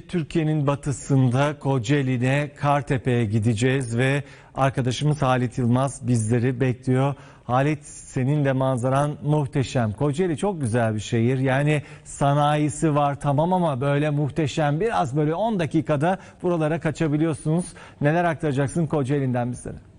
Türkiye'nin batısında Kocaeli'ne Kartepe'ye gideceğiz ve arkadaşımız Halit Yılmaz bizleri bekliyor. Halit senin de manzaran muhteşem. Kocaeli çok güzel bir şehir. Yani sanayisi var tamam ama böyle muhteşem. Biraz böyle 10 dakikada buralara kaçabiliyorsunuz. Neler aktaracaksın Kocaeli'nden bizlere?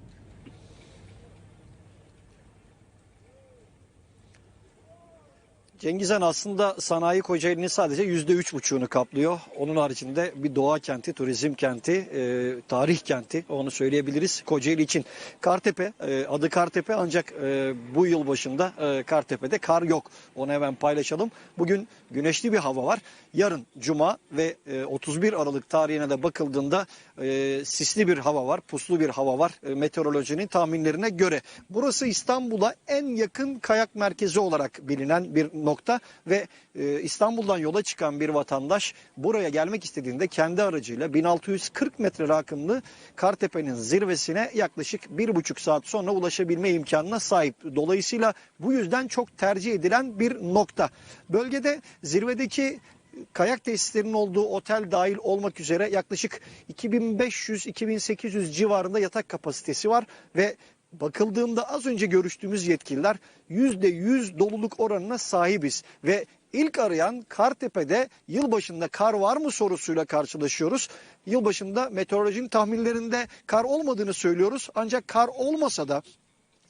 Cengizhan aslında sanayi Kocaeli'nin sadece yüzde üç buçuğunu kaplıyor. Onun haricinde bir doğa kenti, turizm kenti, e, tarih kenti onu söyleyebiliriz Kocaeli için. Kartepe, e, adı Kartepe ancak e, bu yıl başında e, Kartepe'de kar yok. Onu hemen paylaşalım. Bugün güneşli bir hava var. Yarın Cuma ve e, 31 Aralık tarihine de bakıldığında e, sisli bir hava var, puslu bir hava var e, meteorolojinin tahminlerine göre. Burası İstanbul'a en yakın kayak merkezi olarak bilinen bir nokta ve e, İstanbul'dan yola çıkan bir vatandaş buraya gelmek istediğinde kendi aracıyla 1640 metre rakımlı Kartepe'nin zirvesine yaklaşık bir buçuk saat sonra ulaşabilme imkanına sahip. Dolayısıyla bu yüzden çok tercih edilen bir nokta. Bölgede zirvedeki kayak tesislerinin olduğu otel dahil olmak üzere yaklaşık 2500-2800 civarında yatak kapasitesi var ve bakıldığında az önce görüştüğümüz yetkililer %100 doluluk oranına sahibiz ve ilk arayan Kartepe'de yılbaşında kar var mı sorusuyla karşılaşıyoruz. Yılbaşında meteorolojinin tahminlerinde kar olmadığını söylüyoruz ancak kar olmasa da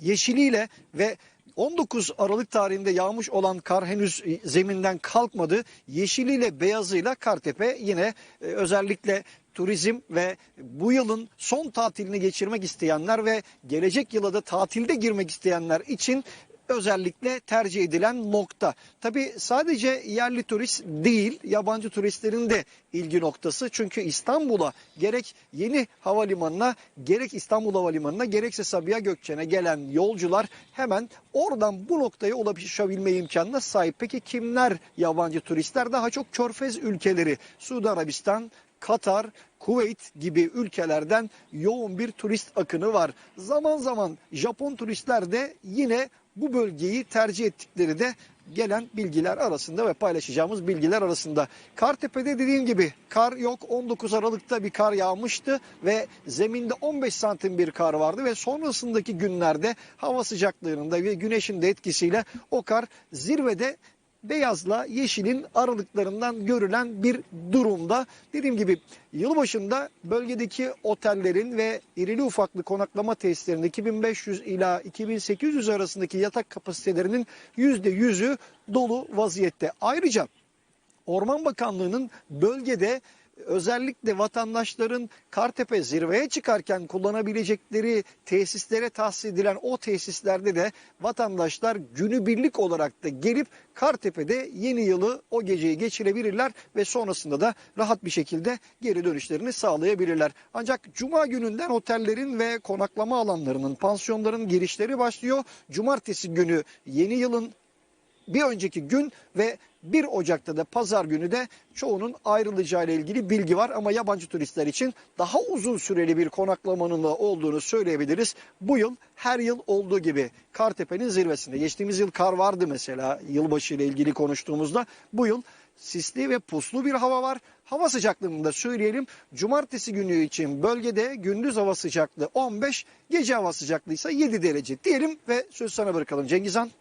yeşiliyle ve 19 Aralık tarihinde yağmış olan kar henüz zeminden kalkmadı. Yeşiliyle beyazıyla Kartepe yine e, özellikle turizm ve bu yılın son tatilini geçirmek isteyenler ve gelecek yıla da tatilde girmek isteyenler için özellikle tercih edilen nokta. Tabi sadece yerli turist değil yabancı turistlerin de ilgi noktası. Çünkü İstanbul'a gerek yeni havalimanına gerek İstanbul Havalimanı'na gerekse Sabiha Gökçen'e gelen yolcular hemen oradan bu noktaya ulaşabilme imkanına sahip. Peki kimler yabancı turistler? Daha çok Körfez ülkeleri, Suudi Arabistan, Katar, Kuveyt gibi ülkelerden yoğun bir turist akını var. Zaman zaman Japon turistler de yine bu bölgeyi tercih ettikleri de gelen bilgiler arasında ve paylaşacağımız bilgiler arasında. Kartepe'de dediğim gibi kar yok. 19 Aralık'ta bir kar yağmıştı ve zeminde 15 santim bir kar vardı ve sonrasındaki günlerde hava sıcaklığının da ve güneşin de etkisiyle o kar zirvede beyazla yeşilin aralıklarından görülen bir durumda. Dediğim gibi yılbaşında bölgedeki otellerin ve irili ufaklı konaklama tesislerinin 2500 ila 2800 arasındaki yatak kapasitelerinin %100'ü dolu vaziyette. Ayrıca Orman Bakanlığı'nın bölgede özellikle vatandaşların Kartepe zirveye çıkarken kullanabilecekleri tesislere tahsis edilen o tesislerde de vatandaşlar günübirlik olarak da gelip Kartepe'de yeni yılı o geceyi geçirebilirler ve sonrasında da rahat bir şekilde geri dönüşlerini sağlayabilirler. Ancak cuma gününden otellerin ve konaklama alanlarının, pansiyonların girişleri başlıyor. Cumartesi günü yeni yılın bir önceki gün ve 1 Ocak'ta da pazar günü de çoğunun ayrılacağı ile ilgili bilgi var ama yabancı turistler için daha uzun süreli bir konaklamanın da olduğunu söyleyebiliriz. Bu yıl her yıl olduğu gibi Kartepe'nin zirvesinde. Geçtiğimiz yıl kar vardı mesela yılbaşı ile ilgili konuştuğumuzda. Bu yıl sisli ve puslu bir hava var. Hava sıcaklığını da söyleyelim. Cumartesi günü için bölgede gündüz hava sıcaklığı 15, gece hava sıcaklığı ise 7 derece diyelim ve söz sana bırakalım Cengizhan.